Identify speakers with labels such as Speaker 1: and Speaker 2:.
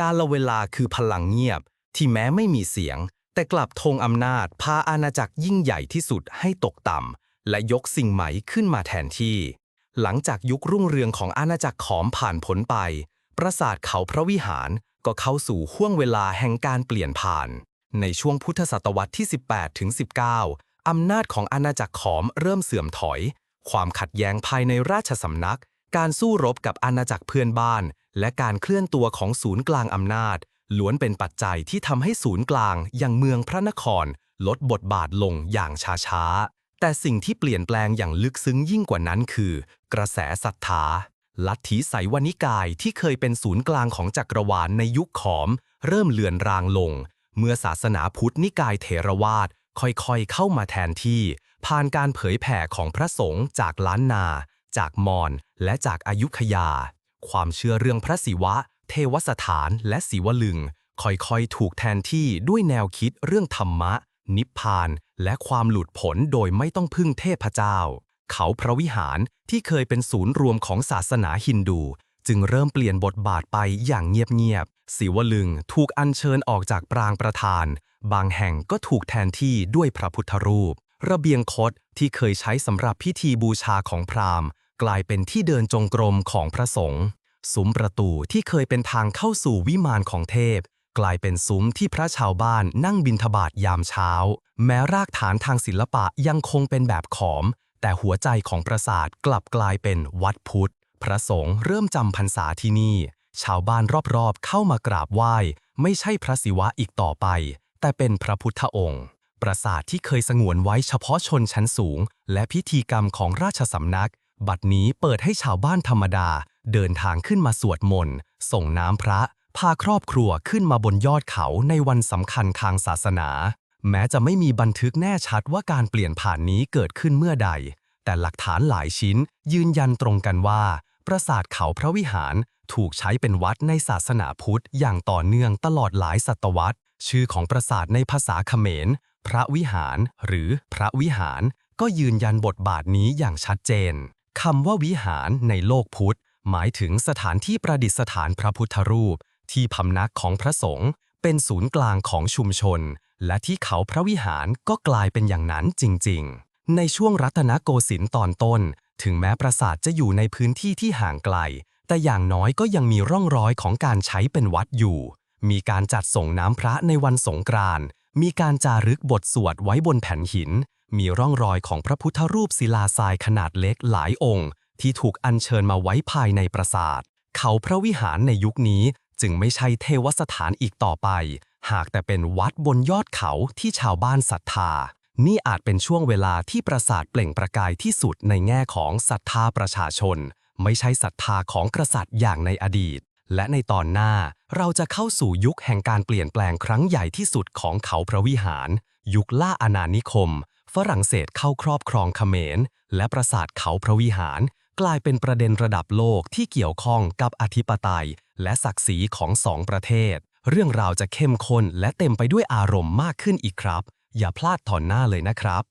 Speaker 1: การละเวลาคือพลังเงียบ ที่แม้ไม่มีเสียง แต่กลับทงอำนาจพาอาณาจักรยิ่งใหญ่ที่สุดให้ตกต่ำ และยกสิ่งใหม่ขึ้นมาแทนที่ หลังจากยุครุ่งเรืองของอาณาจักรขอมผ่านพ้นไป ปราสาทเขาพระวิหารก็เข้าสู่ห้วงเวลาแห่งการเปลี่ยนผ่าน ในช่วงพุทธศตวรรษที่ 18ถึง19 อำนาจของอาณาจักรขอมเริ่มเสื่อมถอย ความขัดแย้งภายในราชสำนัก การสู้รบกับอาณาจักรเพื่อนบ้าน และการเคลื่อนตัวของศูนย์กลางอำนาจ ล้วนเป็นปัจจัยที่ทำให้ศูนย์กลางอย่างเมืองพระนคร ลดบทบาทลงอย่างช้าๆ แต่สิ่งที่เปลี่ยนแปลงอย่างลึกซึ้งยิ่งกว่านั้นคือ กระแสศรัทธา ลัทธิไสยวนิกายที่เคยเป็นศูนย์กลางของจักรวาลในยุคขอม เริ่มเลือนรางลง เมื่อศาสนาพุทธนิกายเถรวาทค่อยๆ เข้ามาแทนที่ ผ่านการเผยแผ่ของพระสงฆ์จากล้านนา จากมอญและจากอายุขยา ความเชื่อเรื่องพระศิวะ เทวสถานและศิวลึง ค่อยๆ ถูกแทนที่ด้วยแนวคิดเรื่องธรรมะ นิพพาน และความหลุดพ้นโดยไม่ต้องพึ่งเทพเจ้า เขาพระวิหารที่เคยเป็นศูนย์รวมของศาสนาฮินดู จึงเริ่มเปลี่ยนบทบาทไปอย่างเงียบๆศิวลึงถูกอัญเชิญออกจากปรางประธาน บางแห่งก็ถูกแทนที่ด้วยพระพุทธรูป ระเบียงคดที่เคยใช้สำหรับพิธีบูชาของพราหมณ์ กลายเป็นที่เดินจงกรมของพระสงฆ์ซุ้มประตูที่เคยเป็นทางเข้าสู่วิมานของเทพ กลายเป็นซุ้มที่พระชาวบ้านนั่งบิณฑบาตยามเช้า แม้รากฐานทางศิลปะยังคงเป็นแบบขอม แต่หัวใจของปราสาทกลับกลายเป็นวัดพุทธ พระสงฆ์เริ่มจำพรรษาที่นี่ ชาวบ้านรอบๆเข้ามากราบไหว้ ไม่ใช่พระศิวะอีกต่อไป แต่เป็นพระพุทธองค์ปราสาทที่เคยสงวนไว้เฉพาะชนชั้นสูง และพิธีกรรมของราชสำนัก บัดนี้เปิดให้ชาวบ้านธรรมดา เดินทางขึ้นมาสวดมนต์ ส่งน้ำพระ พาครอบครัวขึ้นมาบนยอดเขาในวันสำคัญทางศาสนา แม้จะไม่มีบันทึกแน่ชัดว่าการเปลี่ยนผ่านนี้เกิดขึ้นเมื่อใด แต่หลักฐานหลายชิ้น ยืนยันตรงกันว่า ปราสาทเขาพระวิหารถูกใช้เป็นวัดในศาสนาพุทธ อย่างต่อเนื่องตลอดหลายศตวรรษ ชื่อของปราสาทในภาษาเขมร พระวิหาร หรือพระวิหาร ก็ยืนยันบทบาทนี้อย่างชัดเจน คำว่าวิหารในโลกพุทธ หมายถึงสถานที่ประดิษฐานพระพุทธรูป ที่พำนักของพระสงฆ์เป็นศูนย์กลางของชุมชน และที่เขาพระวิหารก็กลายเป็นอย่างนั้นจริง ๆ ในช่วงรัตนโกสินทร์ตอนต้น ถึงแม้ปราสาทจะอยู่ในพื้นที่ที่ห่างไกล แต่อย่างน้อยก็ยังมีร่องรอยของการใช้เป็นวัดอยู่ มีการจัดส่งน้ำพระในวันสงกรานต์มีการจารึกบทสวดไว้บนแผ่นหิน มีร่องรอยของพระพุทธรูปศิลาทรายขนาดเล็กหลายองค์ ที่ถูกอัญเชิญมาไว้ภายในปราสาท เขาพระวิหารในยุคนี้จึงไม่ใช่เทวสถานอีกต่อไป หากแต่เป็นวัดบนยอดเขาที่ชาวบ้านศรัทธา นี่อาจเป็นช่วงเวลาที่ปราสาทเปล่งประกายที่สุดในแง่ของศรัทธาประชาชน ไม่ใช่ศรัทธาของกษัตริย์อย่างในอดีต และในตอนหน้าเราจะเข้าสู่ยุคแห่งการเปลี่ยนแปลงครั้งใหญ่ที่สุดของเขาพระวิหาร ยุคล่าอาณานิคม ฝรั่งเศสเข้าครอบครองเขมร และปราสาทเขาพระวิหาร กลายเป็นประเด็นระดับโลกที่เกี่ยวข้องกับอธิปไตย และศักดิ์ศรีของสองประเทศ เรื่องราวจะเข้มข้นและเต็มไปด้วยอารมณ์มากขึ้นอีกครับ อย่าพลาดถอนหน้าเลยนะครับ